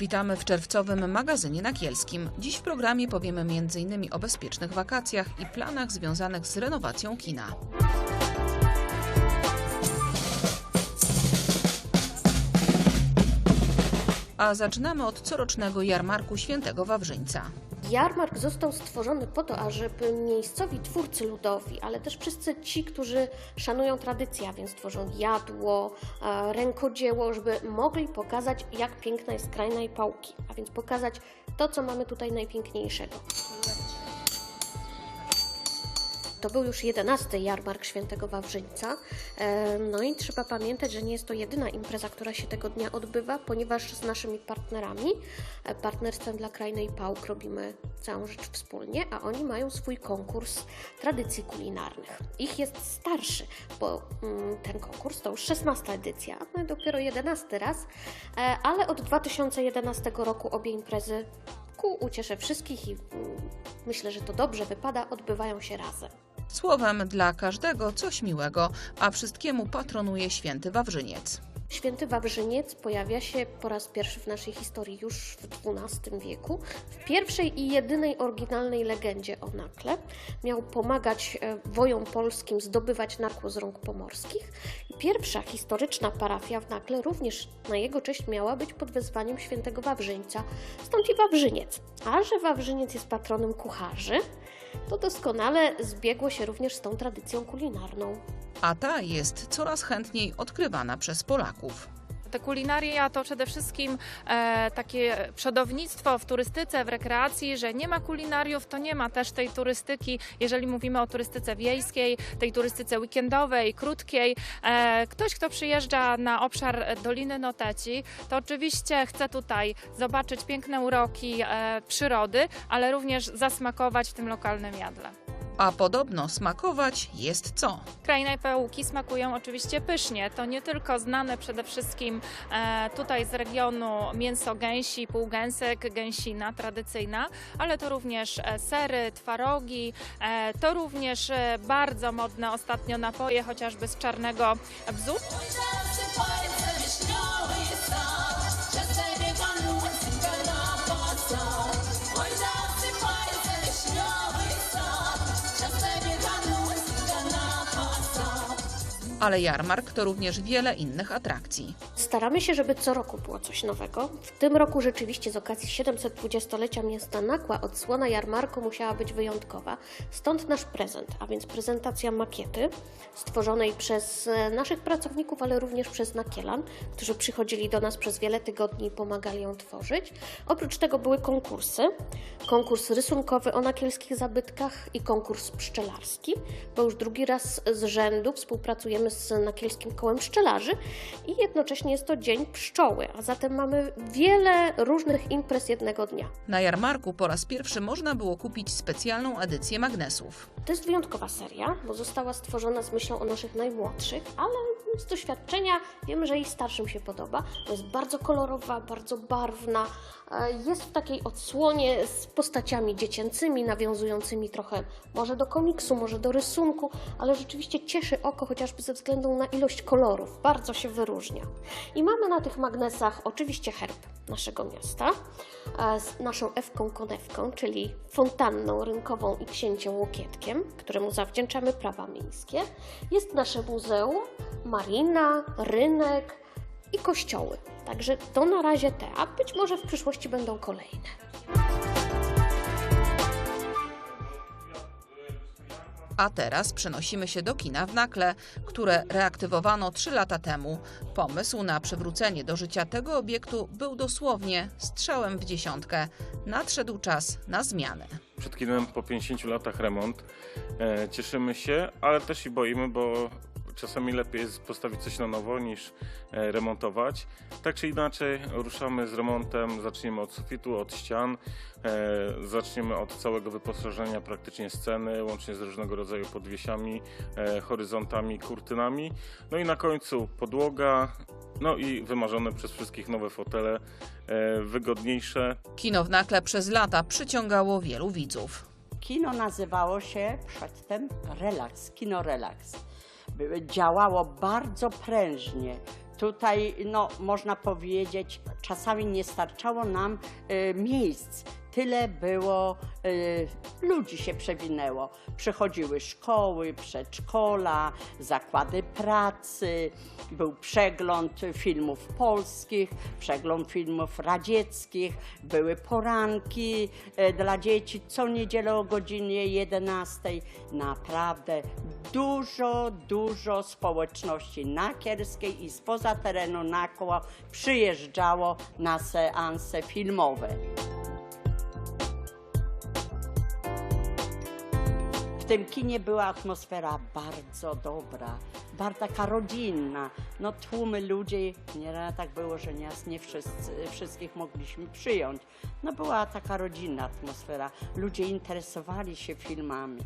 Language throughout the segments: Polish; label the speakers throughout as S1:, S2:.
S1: Witamy w czerwcowym magazynie nakielskim. Dziś w programie powiemy m.in. o bezpiecznych wakacjach i planach związanych z renowacją kina. A zaczynamy od corocznego jarmarku Świętego Wawrzyńca.
S2: Jarmark został stworzony po to, ażeby miejscowi twórcy ludowi, ale też wszyscy ci, którzy szanują tradycję, a więc tworzą jadło, e, rękodzieło, żeby mogli pokazać, jak piękna jest kraina i pałki, a więc pokazać to, co mamy tutaj najpiękniejszego. To był już jedenasty jarmark Świętego Wawrzyńca. No i trzeba pamiętać, że nie jest to jedyna impreza, która się tego dnia odbywa, ponieważ z naszymi partnerami, e, partnerstwem dla Krainy i Pałk robimy całą rzecz wspólnie, a oni mają swój konkurs tradycji kulinarnych. Ich jest starszy, bo mm, ten konkurs to już 16 edycja, no i dopiero 11 raz, e, ale od 2011 roku obie imprezy ku uciesze wszystkich i mm, myślę, że to dobrze wypada, odbywają się razem.
S1: Słowem dla każdego coś miłego, a wszystkiemu patronuje Święty Wawrzyniec.
S2: Święty Wawrzyniec pojawia się po raz pierwszy w naszej historii już w XII wieku. W pierwszej i jedynej oryginalnej legendzie o Nakle miał pomagać e, wojom polskim zdobywać Nakło z rąk pomorskich. Pierwsza historyczna parafia w Nakle również na jego cześć miała być pod wezwaniem świętego Wawrzyńca, stąd i Wawrzyniec. A że Wawrzyniec jest patronem kucharzy, to doskonale zbiegło się również z tą tradycją kulinarną.
S1: A ta jest coraz chętniej odkrywana przez Polaków.
S3: Te kulinaria to przede wszystkim e, takie przodownictwo w turystyce, w rekreacji, że nie ma kulinariów, to nie ma też tej turystyki, jeżeli mówimy o turystyce wiejskiej, tej turystyce weekendowej, krótkiej. E, ktoś, kto przyjeżdża na obszar Doliny Noteci, to oczywiście chce tutaj zobaczyć piękne uroki e, przyrody, ale również zasmakować w tym lokalnym jadle.
S1: A podobno smakować jest co?
S3: Kraina i pełki smakują oczywiście pysznie. To nie tylko znane przede wszystkim e, tutaj z regionu mięso gęsi, półgęsek, gęsina tradycyjna, ale to również e, sery, twarogi, e, to również e, bardzo modne ostatnio napoje, chociażby z czarnego bzu.
S1: Ale jarmark to również wiele innych atrakcji.
S2: Staramy się, żeby co roku było coś nowego. W tym roku rzeczywiście z okazji 720-lecia miasta Nakła odsłona jarmarku musiała być wyjątkowa. Stąd nasz prezent, a więc prezentacja makiety stworzonej przez e, naszych pracowników, ale również przez Nakielan, którzy przychodzili do nas przez wiele tygodni i pomagali ją tworzyć. Oprócz tego były konkursy. Konkurs rysunkowy o nakielskich zabytkach i konkurs pszczelarski, bo już drugi raz z rzędu współpracujemy z Nakielskim Kołem Pszczelarzy i jednocześnie jest to Dzień Pszczoły, a zatem mamy wiele różnych imprez jednego dnia.
S1: Na jarmarku po raz pierwszy można było kupić specjalną edycję magnesów.
S2: To jest wyjątkowa seria, bo została stworzona z myślą o naszych najmłodszych, ale z doświadczenia wiemy, że i starszym się podoba. To jest bardzo kolorowa, bardzo barwna. e, Jest w takiej odsłonie z postaciami dziecięcymi, nawiązującymi trochę może do komiksu, może do rysunku, ale rzeczywiście cieszy oko chociażby ze względu na ilość kolorów. Bardzo się wyróżnia. I mamy na tych magnesach oczywiście herb naszego miasta e, z naszą Ewką Konewką, czyli fontanną rynkową i księciem Łokietkiem, któremu zawdzięczamy prawa miejskie. Jest nasze muzeum, marina, rynek i kościoły. Także to na razie te, a być może w przyszłości będą kolejne.
S1: A teraz przenosimy się do kina w Nakle, które reaktywowano 3 lata temu. Pomysł na przywrócenie do życia tego obiektu był dosłownie strzałem w dziesiątkę. Nadszedł czas na zmianę.
S4: Przed kinem po 50 latach remont. E, cieszymy się, ale też i boimy, bo czasami lepiej jest postawić coś na nowo niż e, remontować. Tak czy inaczej ruszamy z remontem, zaczniemy od sufitu, od ścian, e, zaczniemy od całego wyposażenia praktycznie sceny, łącznie z różnego rodzaju podwiesiami, e, horyzontami, kurtynami. No i na końcu podłoga, no i wymarzone przez wszystkich nowe fotele, wygodniejsze,
S1: Kino w Nakle przez lata przyciągało wielu widzów.
S5: Kino nazywało się przedtem Relax, Kino Relax. Działało bardzo prężnie. Tutaj, no, można powiedzieć, czasami nie starczało nam y, miejsc. Tyle było, y, ludzi się przewinęło. Przychodziły szkoły, przedszkola, zakłady pracy, był przegląd filmów polskich, przegląd filmów radzieckich, były poranki y, dla dzieci co niedzielę o godzinie 11. Naprawdę dużo, dużo społeczności nakierskiej i spoza terenu Nakła przyjeżdżało na seanse filmowe. Tym kinie była atmosfera bardzo dobra, bardzo taka rodzinna. No tłumy ludzi, nieraz tak było, że nie wszyscy, wszystkich mogliśmy przyjąć. No była taka rodzinna atmosfera. Ludzie interesowali się filmami.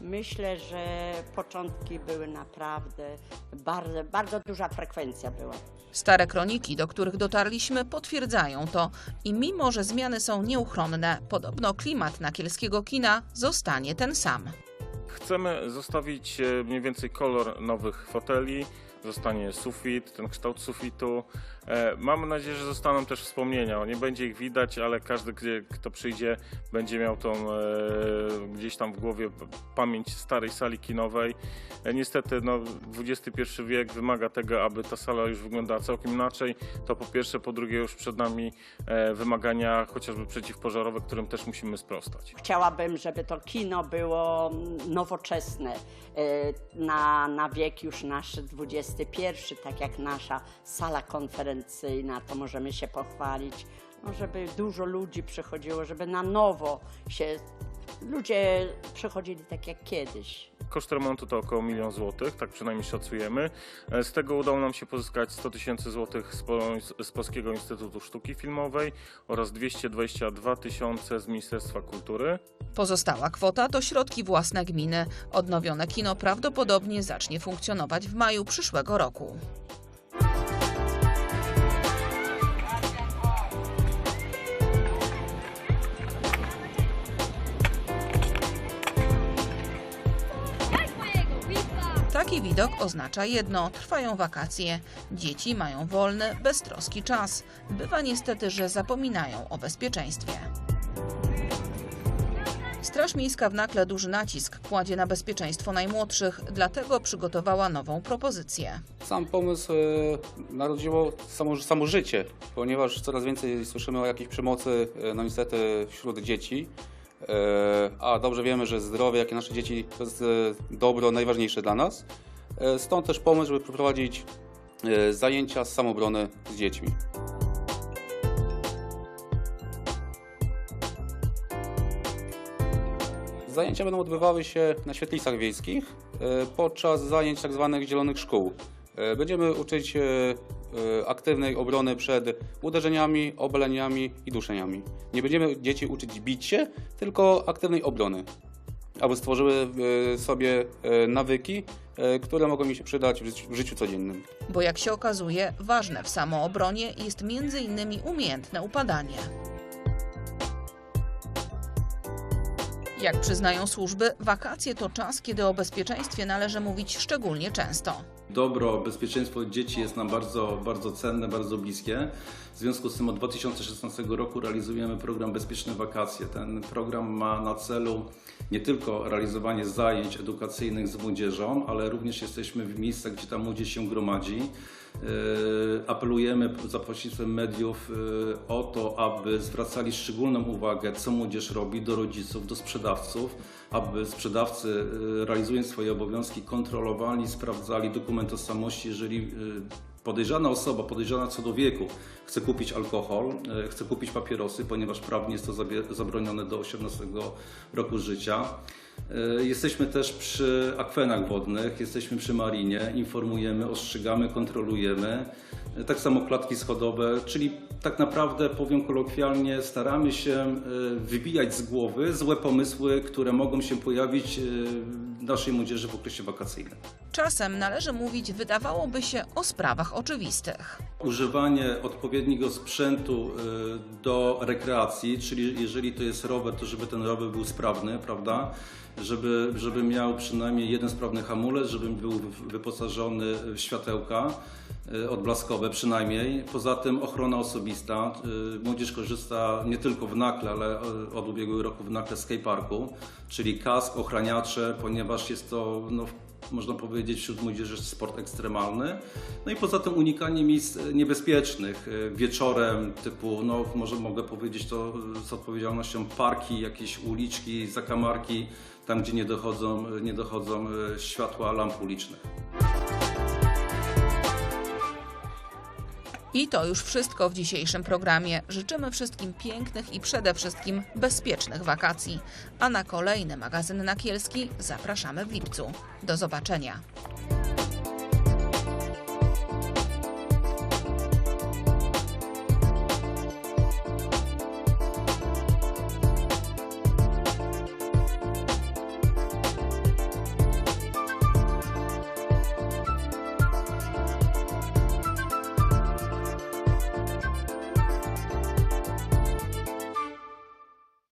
S5: Myślę, że początki były naprawdę bardzo, bardzo duża frekwencja była.
S1: Stare kroniki, do których dotarliśmy, potwierdzają to i mimo, że zmiany są nieuchronne, podobno klimat nakielskiego kina zostanie ten sam.
S4: Chcemy zostawić e, mniej więcej kolor nowych foteli, zostanie sufit, ten kształt sufitu. E, Mamy nadzieję, że zostaną też wspomnienia. Nie będzie ich widać, ale każdy, kto przyjdzie, będzie miał tą e, gdzieś tam w głowie pamięć starej sali kinowej. E, Niestety, no, XXI wiek wymaga tego, aby ta sala już wyglądała całkiem inaczej. To po pierwsze, po drugie, już przed nami wymagania chociażby przeciwpożarowe, którym też musimy sprostać.
S5: Chciałabym, żeby to kino było nowoczesne, na, na wiek już nasz XXI, tak jak nasza sala konferencyjna, to możemy się pochwalić, no żeby dużo ludzi przychodziło, żeby na nowo się ludzie przychodzili tak jak kiedyś.
S4: Koszt remontu to około milion złotych, tak przynajmniej szacujemy. E, Z tego udało nam się pozyskać 100 tysięcy złotych z, po, z Polskiego Instytutu Sztuki Filmowej oraz 222 tysiące z Ministerstwa Kultury.
S1: Pozostała kwota to środki własne gminy. Odnowione kino prawdopodobnie zacznie funkcjonować w maju przyszłego roku. Widok oznacza jedno: trwają wakacje. Dzieci mają wolny, beztroski czas. Bywa niestety, że zapominają o bezpieczeństwie. Straż Miejska w Nakle duży nacisk kładzie na bezpieczeństwo najmłodszych, dlatego przygotowała nową propozycję.
S6: Sam pomysł e, narodziło samo, samo życie, ponieważ coraz więcej słyszymy o jakiejś przemocy, e, no niestety wśród dzieci. E, A dobrze wiemy, że zdrowie, jak i nasze dzieci, to jest dobro najważniejsze dla nas. E, Stąd też pomysł, żeby przeprowadzić e, zajęcia z samobrony z dziećmi. Zajęcia będą odbywały się na świetlicach wiejskich e, podczas zajęć tzw. zielonych szkół. Będziemy uczyć aktywnej obrony przed uderzeniami, obaleniami i duszeniami. Nie będziemy dzieci uczyć bić się, tylko aktywnej obrony, aby stworzyły sobie nawyki, które mogą im się przydać w życiu codziennym.
S1: Bo jak się okazuje, ważne w samoobronie jest m.in. umiejętne upadanie. Jak przyznają służby, wakacje to czas, kiedy o bezpieczeństwie należy mówić szczególnie często.
S7: Dobro, bezpieczeństwo dzieci jest nam bardzo, bardzo cenne, bardzo bliskie. W związku z tym od 2016 roku realizujemy program Bezpieczne Wakacje. Ten program ma na celu nie tylko realizowanie zajęć edukacyjnych z młodzieżą, ale również jesteśmy w miejscach, gdzie ta młodzież się gromadzi. Yy, Apelujemy za pośrednictwem mediów yy, o to, aby zwracali szczególną uwagę, co młodzież robi, do rodziców, do sprzedawców, aby sprzedawcy yy, realizując swoje obowiązki kontrolowali, sprawdzali dokument tożsamości, jeżeli yy, podejrzana osoba, podejrzana co do wieku, chce kupić alkohol, yy, chce kupić papierosy, ponieważ prawnie jest to zabronione do 18 roku życia. E, Jesteśmy też przy akwenach wodnych, jesteśmy przy marinie, informujemy, ostrzegamy, kontrolujemy. E, Tak samo klatki schodowe, czyli tak naprawdę, powiem kolokwialnie, staramy się e, wybijać z głowy złe pomysły, które mogą się pojawić e, naszej młodzieży w okresie wakacyjnym.
S1: Czasem należy mówić, wydawałoby się, o sprawach oczywistych.
S7: Używanie odpowiedniego sprzętu y, do rekreacji, czyli jeżeli to jest rower, to żeby ten rower był sprawny, prawda? Żeby, żeby miał przynajmniej jeden sprawny hamulec, żeby był wyposażony w światełka. y, odblaskowe przynajmniej. Poza tym ochrona osobista. Y, Młodzież korzysta nie tylko w Nakle, ale y, od ubiegłego roku w Nakle Skateparku, czyli kask, ochraniacze, ponieważ jest to no, można powiedzieć wśród młodzieży sport ekstremalny. No i poza tym unikanie miejsc e, niebezpiecznych e, wieczorem, typu, no może mogę powiedzieć to e, z odpowiedzialnością parki, jakieś uliczki, zakamarki, tam gdzie nie dochodzą, nie dochodzą e, światła lamp ulicznych.
S1: I to już wszystko w dzisiejszym programie. Życzymy wszystkim pięknych i przede wszystkim bezpiecznych wakacji. A na kolejny magazyn Nakielski zapraszamy w lipcu. Do zobaczenia.